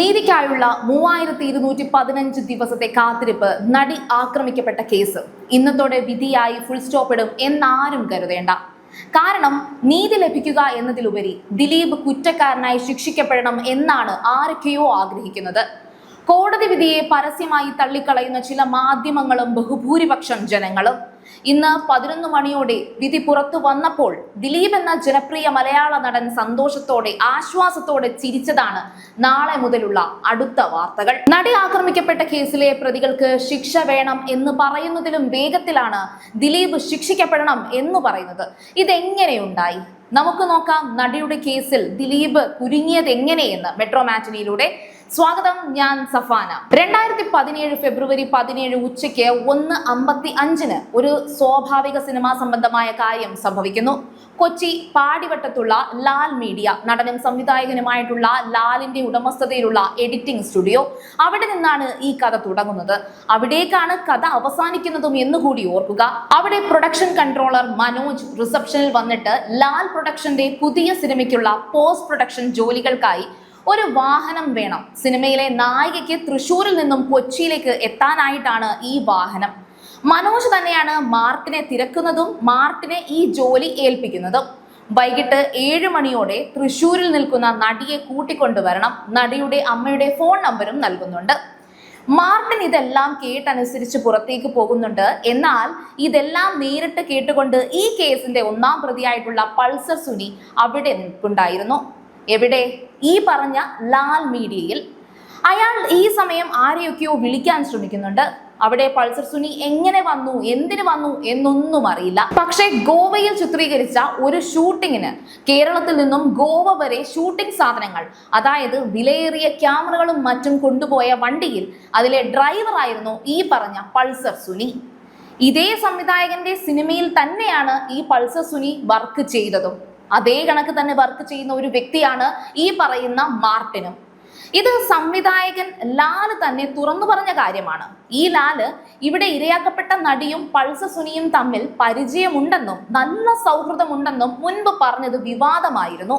നീതിക്കായുള്ള മൂവായിരത്തി ഇരുന്നൂറ്റി പതിനഞ്ച് ദിവസത്തെ കാത്തിരിപ്പ് നടി ആക്രമിക്കപ്പെട്ട കേസ്. ഇന്നത്തോടെ വിധിയായി ഫുൾ സ്റ്റോപ്പ് ഇടും എന്നാരും കരുതേണ്ട. കാരണം നീതി ലഭിക്കുക എന്നതിലുപരി ദിലീപ് കുറ്റക്കാരനായി ശിക്ഷിക്കപ്പെടണം എന്നാണ് ആരൊക്കെയോ ആഗ്രഹിക്കുന്നത്. കോടതി വിധിയെ പരസ്യമായി തള്ളിക്കളയുന്ന ചില മാധ്യമങ്ങളും ബഹുഭൂരിപക്ഷം ജനങ്ങളും ഇന്ന് പതിനൊന്ന് മണിയോടെ വിധി പുറത്തു വന്നപ്പോൾ ദിലീപ് എന്ന ജനപ്രിയ മലയാള നടൻ സന്തോഷത്തോടെ ആശ്വാസത്തോടെ ചിരിച്ചതാണ് നാളെ മുതലുള്ള അടുത്ത വാർത്തകൾ. നടി ആക്രമിക്കപ്പെട്ട കേസിലെ പ്രതികൾക്ക് ശിക്ഷ വേണം എന്ന് പറയുന്നതിലും വേഗത്തിലാണ് ദിലീപ് ശിക്ഷിക്കപ്പെടണം എന്ന് പറയുന്നത്. ഇതെങ്ങനെയുണ്ടായി? നമുക്ക് നോക്കാം നടിയുടെ കേസിൽ ദിലീപ് കുരുങ്ങിയത് എങ്ങനെയെന്ന് മെട്രോ മാറ്റിനിയിലൂടെ സ്വാഗതം ഞാൻ സഫാന. രണ്ടായിരത്തി പതിനേഴ് ഫെബ്രുവരി പതിനേഴ് ഉച്ചയ്ക്ക് ഒന്ന് അമ്പത്തി അഞ്ചിന് ഒരു സ്വാഭാവിക സിനിമാ സംബന്ധമായ കാര്യം സംഭവിക്കുന്നു. കൊച്ചി പാടിവട്ടത്തുള്ള ലാൽ മീഡിയ നടനും സംവിധായകനുമായിട്ടുള്ള ലാലിന്റെ ഉടമസ്ഥതയിലുള്ള എഡിറ്റിംഗ് സ്റ്റുഡിയോ അവിടെ നിന്നാണ് ഈ കഥ തുടങ്ങുന്നത്. അവിടേക്കാണ് കഥ അവസാനിക്കുന്നതും എന്നുകൂടി ഓർക്കുക. അവിടെ പ്രൊഡക്ഷൻ കൺട്രോളർ മനോജ് റിസപ്ഷനിൽ വന്നിട്ട് ലാൽ പ്രൊഡക്ഷന്റെ പുതിയ സിനിമയ്ക്കുള്ള പോസ്റ്റ് പ്രൊഡക്ഷൻ ജോലികൾക്കായി ഒരു വാഹനം വേണം. സിനിമയിലെ നായികയ്ക്ക് തൃശ്ശൂരിൽ നിന്നും കൊച്ചിയിലേക്ക് എത്താനായിട്ടാണ് ഈ വാഹനം. മനോജ് തന്നെയാണ് മാർട്ടിനെ തിരക്കുന്നതും മാർട്ടിനെ ഈ ജോലി ഏൽപ്പിക്കുന്നതും. വൈകിട്ട് ഏഴ് മണിയോടെ തൃശ്ശൂരിൽ നിൽക്കുന്ന നടിയെ കൂട്ടിക്കൊണ്ടുവരണം നടിയുടെ അമ്മയുടെ ഫോൺ നമ്പരും നൽകുന്നുണ്ട്. മാർട്ടിൻ ഇതെല്ലാം കേട്ടനുസരിച്ച് പുറത്തേക്ക് പോകുന്നുണ്ട്. എന്നാൽ ഇതെല്ലാം നേരിട്ട് കേട്ടുകൊണ്ട് ഈ കേസിന്റെ ഒന്നാം പ്രതിയായിട്ടുള്ള പൾസർ സുനി അവിടെ നിൽപ്പുണ്ടായിരുന്നു. എവിടെ? ഈ പറഞ്ഞ ലാൽ മീഡിയയിൽ അയാൾ ഈ സമയം ആരെയൊക്കെയോ വിളിക്കാൻ ശ്രമിക്കുന്നുണ്ട്. അവിടെ പൾസർ സുനി എങ്ങനെ വന്നു എന്തിനു വന്നു എന്നൊന്നും അറിയില്ല. പക്ഷേ ഗോവയിൽ ചിത്രീകരിച്ച ഒരു ഷൂട്ടിങ്ങിന് കേരളത്തിൽ നിന്നും ഗോവ വരെ ഷൂട്ടിംഗ് സാധനങ്ങൾ അതായത് വിലയേറിയ ക്യാമറകളും മറ്റും കൊണ്ടുപോയ വണ്ടിയിൽ അതിലെ ഡ്രൈവറായിരുന്നു ഈ പറഞ്ഞ പൾസർ സുനി. ഇതേ സംവിധായകന്റെ സിനിമയിൽ തന്നെയാണ് ഈ പൾസർ സുനി വർക്ക് ചെയ്തതും. അതേ കണക്ക് തന്നെ വർക്ക് ചെയ്യുന്ന ഒരു വ്യക്തിയാണ് ഈ പറയുന്ന മാർട്ടിനും. ഇത് സംവിധായകൻ ലാൽ തന്നെ തുറന്നു പറഞ്ഞ കാര്യമാണ്. ഈ ലാൽ ഇവിടെ ഇരയാക്കപ്പെട്ട നടിയും പൾസ സുനിയും തമ്മിൽ പരിചയമുണ്ടെന്നും നല്ല സൗഹൃദമുണ്ടെന്നും മുൻപ് പറഞ്ഞത് വിവാദമായിരുന്നു.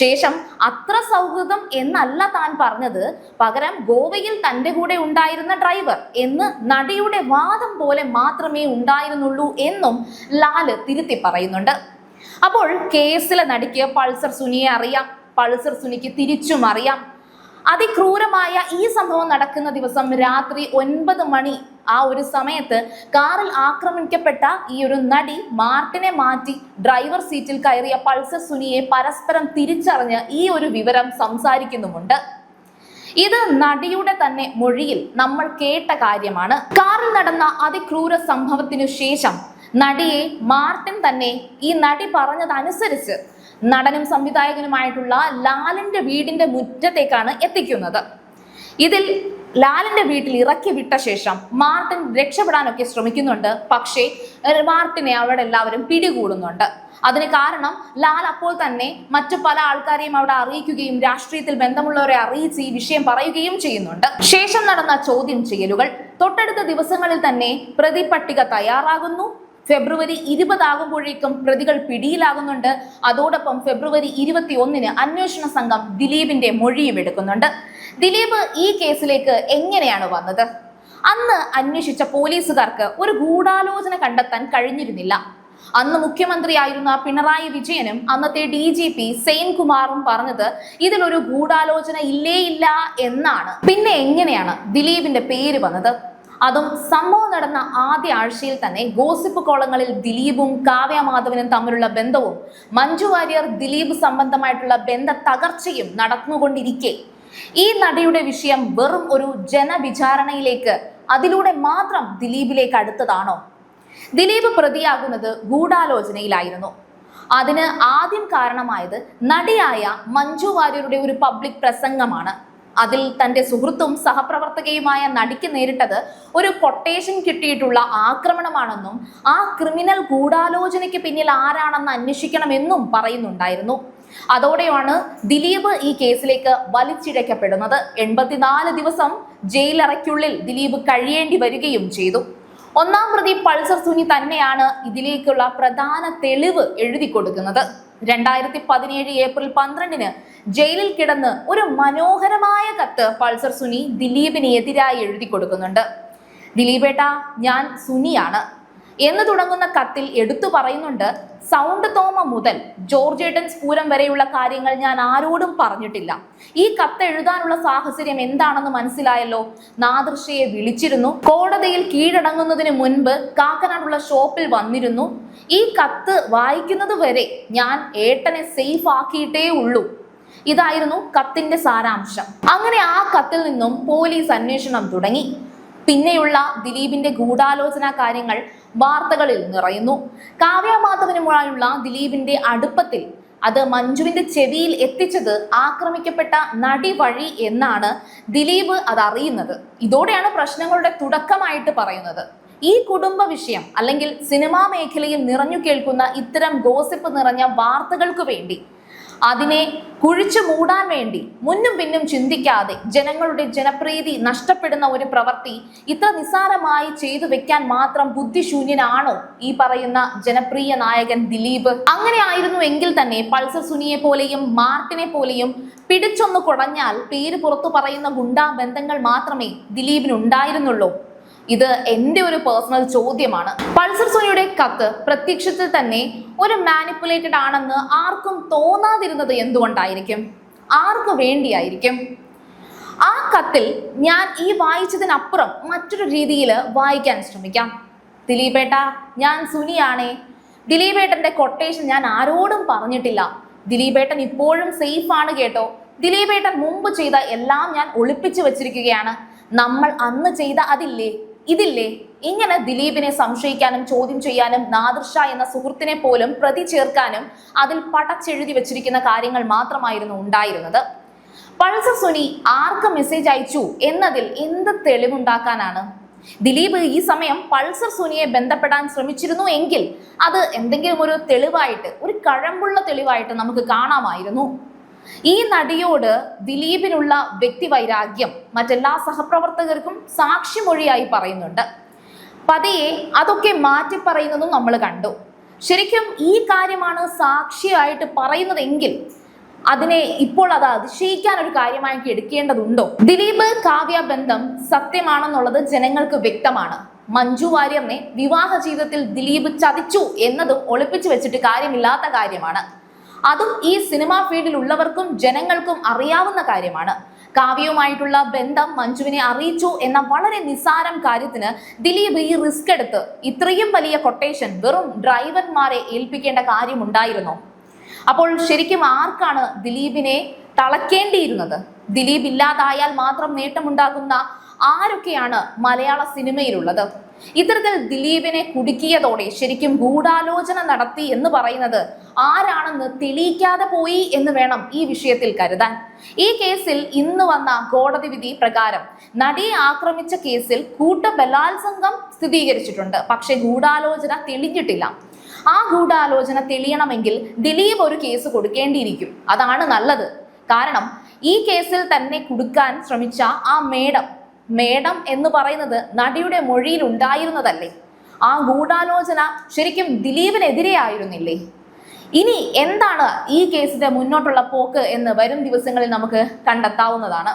ശേഷം അത്ര സൗഹൃദം എന്നല്ല താൻ പറഞ്ഞത് പകരം ഗോവയിൽ തന്റെ കൂടെ ഉണ്ടായിരുന്ന ഡ്രൈവർ എന്ന് നടിയുടെ വാദം പോലെ മാത്രമേ ഉണ്ടായിരുന്നുള്ളൂ എന്നും ലാൽ തിരുത്തി പറയുന്നുണ്ട്. അപ്പോൾ കേസിലെ നടിക്ക് പൾസർ സുനിയെ അറിയാം പൾസർ സുനിക്ക് തിരിച്ചും അറിയാം. അതിക്രൂരമായ ഈ സംഭവം നടക്കുന്ന ദിവസം രാത്രി ഒൻപത് മണി ആ ഒരു സമയത്ത് കാറിൽ ആക്രമിക്കപ്പെട്ട ഈ ഒരു നടി മാർട്ടിനെ മാറ്റി ഡ്രൈവർ സീറ്റിൽ കയറിയ പൾസർ സുനിയെ പരസ്പരം തിരിച്ചറിഞ്ഞ് ഈ ഒരു വിവരം സംസാരിക്കുന്നുമുണ്ട്. ഇത് നടിയുടെ തന്നെ മൊഴിയിൽ നമ്മൾ കേട്ട കാര്യമാണ്. കാറിൽ നടന്ന അതിക്രൂര സംഭവത്തിനു ശേഷം നടിയെ മാർട്ടിൻ തന്നെ ഈ നടി പറഞ്ഞതനുസരിച്ച് നടനും സംവിധായകനുമായിട്ടുള്ള ലാലിന്റെ വീടിന്റെ മുറ്റത്തേക്കാണ് എത്തിക്കുന്നത്. ഇതിൽ ലാലിന്റെ വീട്ടിൽ ഇറക്കി വിട്ട ശേഷം മാർട്ടിൻ രക്ഷപ്പെടാനൊക്കെ ശ്രമിക്കുന്നുണ്ട്. പക്ഷേ മാർട്ടിനെ അവിടെ എല്ലാവരും പിടികൂടുന്നുണ്ട്. അതിന് കാരണം ലാൽ അപ്പോൾ തന്നെ മറ്റു പല ആൾക്കാരെയും അവിടെ അറിയിക്കുകയും രാഷ്ട്രീയത്തിൽ ബന്ധമുള്ളവരെ അറിയിച്ച് ഈ വിഷയം പറയുകയും ചെയ്യുന്നുണ്ട്. ശേഷം നടന്ന ചോദ്യം ചെയ്യലുകൾ തൊട്ടടുത്ത ദിവസങ്ങളിൽ തന്നെ പ്രതിപട്ടിക തയ്യാറാകുന്നു. ഫെബ്രുവരി ഇരുപതാകുമ്പോഴേക്കും പ്രതികൾ പിടിയിലാകുന്നുണ്ട്. അതോടൊപ്പം ഫെബ്രുവരി ഇരുപത്തി ഒന്നിന് അന്വേഷണ സംഘം ദിലീപിന്റെ മൊഴിയും എടുക്കുന്നുണ്ട്. ദിലീപ് ഈ കേസിലേക്ക് എങ്ങനെയാണ് വന്നത്? അന്ന് അന്വേഷിച്ച പോലീസുകാർക്ക് ഒരു ഗൂഢാലോചന കണ്ടെത്താൻ കഴിഞ്ഞിരുന്നില്ല. അന്ന് മുഖ്യമന്ത്രിയായിരുന്ന പിണറായി വിജയനും അന്നത്തെ ഡി ജി പി സെയിൻകുമാറും പറഞ്ഞത് ഇതിലൊരു ഗൂഢാലോചന ഇല്ലേ ഇല്ല എന്നാണ്. പിന്നെ എങ്ങനെയാണ് ദിലീപിന്റെ പേര് വന്നത്? അതും സംഭവം നടന്ന ആദ്യ ആഴ്ചയിൽ തന്നെ ഗോസിപ്പ് കോളങ്ങളിൽ ദിലീപും കാവ്യ മാധവനും തമ്മിലുള്ള ബന്ധവും മഞ്ജു വാര്യർ ദിലീപ് സംബന്ധമായിട്ടുള്ള ബന്ധ തകർച്ചയും നടന്നുകൊണ്ടിരിക്കെ. ഈ നടിയുടെ വിഷയം വെറും ഒരു ജനവിചാരണയിലേക്ക് അതിലൂടെ മാത്രം ദിലീപിലേക്ക് അടുത്തതാണോ? ദിലീപ് പ്രതിയാകുന്നത് ഗൂഢാലോചനയിലായിരുന്നു. അതിന് ആദ്യം കാരണമായത് നടിയായ മഞ്ജു വാര്യരുടെ ഒരു പബ്ലിക് പ്രസംഗമാണ്. അതിൽ തന്റെ സുഹൃത്തും സഹപ്രവർത്തകയുമായ നടിക്ക് നേരിട്ടത് ഒരു കൊട്ടേഷൻ കിട്ടിയിട്ടുള്ള ആക്രമണമാണെന്നും ആ ക്രിമിനൽ ഗൂഢാലോചനയ്ക്ക് പിന്നിൽ ആരാണെന്ന് അന്വേഷിക്കണമെന്നും പറയുന്നുണ്ടായിരുന്നു. അതോടെയാണ് ദിലീപ് ഈ കേസിലേക്ക് വലിച്ചിഴക്കപ്പെടുന്നത്. എൺപത്തിനാല് ദിവസം ജയിലറയ്ക്കുള്ളിൽ ദിലീപ് കഴിയേണ്ടി വരികയും ചെയ്തു. ഒന്നാം പ്രതി പൾസർ സുനി തന്നെയാണ് ഇതിലേക്കുള്ള പ്രധാന തെളിവ് എഴുതി കൊടുക്കുന്നത്. രണ്ടായിരത്തി പതിനേഴ് ഏപ്രിൽ പന്ത്രണ്ടിന് ജയിലിൽ കിടന്ന് ഒരു മനോഹരമായ കത്ത് പൾസർ സുനി ദിലീപിന് എതിരായി എഴുതി കൊടുക്കുന്നുണ്ട്. ദിലീപേട്ട ഞാൻ സുനിയാണ്. എന്ന് തുടങ്ങുന്ന കത്തിൽ എടുത്തു പറയുന്നുണ്ട് സൗണ്ട് തോമ മുതൽ ജോർജേട്ടൻ സ്ഫൂരം വരെയുള്ള കാര്യങ്ങൾ ഞാൻ ആരോടും പറഞ്ഞിട്ടില്ല. ഈ കത്ത് എഴുതാനുള്ള സാഹചര്യം എന്താണെന്ന് മനസ്സിലായല്ലോ. നാദൃശയെ വിളിച്ചിരുന്നു. കോടതിയിൽ കീഴടങ്ങുന്നതിന് മുൻപ് കാക്കനാടുള്ള ഷോപ്പിൽ വന്നിരുന്നു. ഈ കത്ത് വായിക്കുന്നത് വരെ ഞാൻ ഏട്ടനെ സേഫ് ആക്കിയിട്ടേ ഉള്ളൂ. ഇതായിരുന്നു കത്തിന്റെ സാരാംശം. അങ്ങനെ ആ കത്തിൽ നിന്നും പോലീസ് അന്വേഷണം തുടങ്ങി. പിന്നെയുള്ള ദിലീപിന്റെ ഗൂഢാലോചന കാര്യങ്ങൾ വാർത്തകളിൽ നിറയുന്നു. കാവ്യമാധവനുമായുള്ള ദിലീപിന്റെ അടുപ്പത്തിൽ അത് മഞ്ജുവിന്റെ ചെവിയിൽ എത്തിച്ചത് ആക്രമിക്കപ്പെട്ട നടി വഴി എന്നാണ് ദിലീപ് അത് അറിയുന്നത്. ഇതോടെയാണ് പ്രശ്നങ്ങളുടെ തുടക്കമായിട്ട് പറയുന്നത്. ഈ കുടുംബ വിഷയം അല്ലെങ്കിൽ സിനിമാ മേഖലയിൽ നിറഞ്ഞു കേൾക്കുന്ന ഇത്തരം ഗോസിപ്പ് നിറഞ്ഞ വാർത്തകൾക്ക് വേണ്ടി അതിനെ കുഴിച്ചു മൂടാൻ വേണ്ടി മുന്നും പിന്നും ചിന്തിക്കാതെ ജനങ്ങളുടെ ജനപ്രീതി നഷ്ടപ്പെടുന്ന ഒരു പ്രവൃത്തി ഇത്ര നിസ്സാരമായി ചെയ്തു വെക്കാൻ മാത്രം ബുദ്ധിശൂന്യനാണോ ഈ പറയുന്ന ജനപ്രിയ നായകൻ ദിലീപ്? അങ്ങനെ ആയിരുന്നു എങ്കിൽ തന്നെ പൾസർ സുനിയെ പോലെയും മാർട്ടിനെ പോലെയും പിടിച്ചൊന്ന് കുടഞ്ഞാൽ പേര് പുറത്തു പറയുന്ന ഗുണ്ടാ ബന്ധങ്ങൾ മാത്രമേ ദിലീപിന് ഉണ്ടായിരുന്നുള്ളൂ ഇത് എന്റെ ഒരു പേഴ്സണൽ ചോദ്യമാണ്. പൾസർ സോണിയുടെ കത്ത് പ്രത്യക്ഷത്തിൽ തന്നെ ഒരു മാനിപ്പുലേറ്റഡ് ആണെന്ന് ആർക്കും തോന്നാതിരുന്നത് എന്തുകൊണ്ടായിരിക്കും? ആർക്ക് വേണ്ടിയായിരിക്കും? ആ കത്തിൽ ഞാൻ ഈ വായിച്ചതിനപ്പുറം മറ്റൊരു രീതിയിൽ വായിക്കാൻ ശ്രമിക്കാം. ദിലീപേട്ട ഞാൻ സുനിയാണേ. ദിലീപേട്ടന്റെ കൊട്ടേഷൻ ഞാൻ ആരോടും പറഞ്ഞിട്ടില്ല. ദിലീപേട്ടൻ ഇപ്പോഴും സേഫ് ആണ് കേട്ടോ. ദിലീപേട്ടൻ മുമ്പ് ചെയ്ത എല്ലാം ഞാൻ ഒളിപ്പിച്ചു വെച്ചിരിക്കുകയാണ്. നമ്മൾ അന്ന് ചെയ്ത അതില്ലേ? ഇതില്ലേ? ഇങ്ങനെ ദിലീപിനെ സംശയിക്കാനും ചോദ്യം ചെയ്യാനും നാദിർഷ എന്ന സുഹൃത്തിനെ പോലും പ്രതി ചേർക്കാനും അതിൽ പടച്ചെഴുതി വെച്ചിരിക്കുന്ന കാര്യങ്ങൾ മാത്രമായിരുന്നു ഉണ്ടായിരുന്നത്. പൾസർ സുനി ആർക്ക് മെസ്സേജ് അയച്ചു എന്നതിൽ എന്ത് തെളിവുണ്ടാക്കാനാണ്? ദിലീപ് ഈ സമയം പൾസർ സുനിയെ ബന്ധപ്പെടാൻ ശ്രമിച്ചിരുന്നു എങ്കിൽ അത് എന്തെങ്കിലും ഒരു തെളിവായിട്ട് ഒരു കഴമ്പുള്ള തെളിവായിട്ട് നമുക്ക് കാണാമായിരുന്നു. ഈ നടിയോട് ദിലീപിനുള്ള വ്യക്തിവൈരാഗ്യം മറ്റെല്ലാ സഹപ്രവർത്തകർക്കും സാക്ഷിമൊഴിയായി പറയുന്നുണ്ട്. പതിയെ അതൊക്കെ മാറ്റി പറയുന്നതും നമ്മൾ കണ്ടു. ശരിക്കും ഈ കാര്യമാണ് സാക്ഷിയായിട്ട് പറയുന്നതെങ്കിൽ അതിനെ ഇപ്പോൾ അത് അതിശയിക്കാൻ ഒരു കാര്യമായിട്ട് എടുക്കേണ്ടതുണ്ടോ? ദിലീപ് കാവ്യ ബന്ധം സത്യമാണെന്നുള്ളത് ജനങ്ങൾക്ക് വ്യക്തമാണ്. മഞ്ജു വാര്യറിനെ വിവാഹ ജീവിതത്തിൽ ദിലീപ് ചതിച്ചു എന്നതും ഒളിപ്പിച്ചു വെച്ചിട്ട് കാര്യമില്ലാത്ത കാര്യമാണ്. അതും ഈ സിനിമാ ഫീൽഡിൽ ഉള്ളവർക്കും ജനങ്ങൾക്കും അറിയാവുന്ന കാര്യമാണ്. കാവ്യവുമായിട്ടുള്ള ബന്ധം മഞ്ജുവിനെ അറിയിച്ചു എന്ന വളരെ നിസ്സാരം കാര്യത്തിന് ദിലീപ് ഈ റിസ്ക് എടുത്ത് ഇത്രയും വലിയ കൊട്ടേഷൻ വെറും ഡ്രൈവർമാരെ ഏൽപ്പിക്കേണ്ട കാര്യമുണ്ടായിരുന്നു. അപ്പോൾ ശരിക്കും ആർക്കാണ് ദിലീപിനെ തളക്കേണ്ടിയിരുന്നത്? ദിലീപ് ഇല്ലാതായാൽ മാത്രം നേട്ടമുണ്ടാകുന്ന ആരൊക്കെയാണ് മലയാള സിനിമയിലുള്ളത്? ഇത്തരത്തിൽ ദിലീപിനെ കുടുക്കിയതോടെ ശരിക്കും ഗൂഢാലോചന നടത്തി എന്ന് പറയുന്നത് ആരാണെന്ന് തെളിയിക്കാതെ പോയി എന്ന് വേണം ഈ വിഷയത്തിൽ കരുതാൻ. ഈ കേസിൽ ഇന്ന് വന്ന കോടതി വിധി പ്രകാരം നടിയെ ആക്രമിച്ച കേസിൽ കൂട്ട ബലാത്സംഗം സ്ഥിരീകരിച്ചിട്ടുണ്ട്. പക്ഷേ ഗൂഢാലോചന തെളിഞ്ഞിട്ടില്ല. ആ ഗൂഢാലോചന തെളിയണമെങ്കിൽ ദിലീപ് ഒരു കേസ് കൊടുക്കേണ്ടിയിരിക്കും. അതാണ് നല്ലത്. കാരണം ഈ കേസിൽ തന്നെ കുടുക്കാൻ ശ്രമിച്ച ആ മേഡം മേഡം എന്ന് പറയുന്നത് നടിയുടെ മൊഴിയിൽ ഉണ്ടായിരുന്നതല്ലേ? ആ ഗൂഢാലോചന ശരിക്കും ദിലീപിനെതിരെ ആയിരുന്നില്ലേ ഇനി എന്താണ് ഈ കേസിന്റെ മുന്നോട്ടുള്ള പോക്ക് എന്ന് വരും ദിവസങ്ങളിൽ നമുക്ക് കണ്ടെത്താവുന്നതാണ്.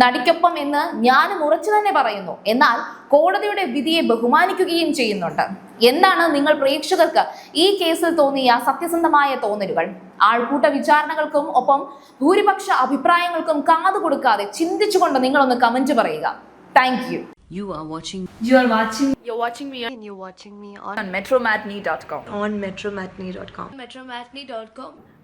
നടിക്കൊപ്പം എന്ന് ഞാനും ഉറച്ചു തന്നെ പറയുന്നു. എന്നാൽ കോടതിയുടെ വിധിയെ ബഹുമാനിക്കുകയും ചെയ്യുന്നുണ്ട്. എന്താണ് നിങ്ങൾ പ്രേക്ഷകർക്ക് ഈ കേസിൽ തോന്നിയ സത്യസന്ധമായ തോന്നലുകൾ? ആൾക്കൂട്ട വിചാരണകൾക്കും ഒപ്പം ഭൂരിപക്ഷ അഭിപ്രായങ്ങൾക്കും കാതു കൊടുക്കാതെ ചിന്തിച്ചുകൊണ്ട് നിങ്ങൾ ഒന്ന് കമന്റ് പറയുക. Thank you You are watching You are watching You're watching me and you're watching me on, on metromatney.com on metromatney.com. metromatney.com.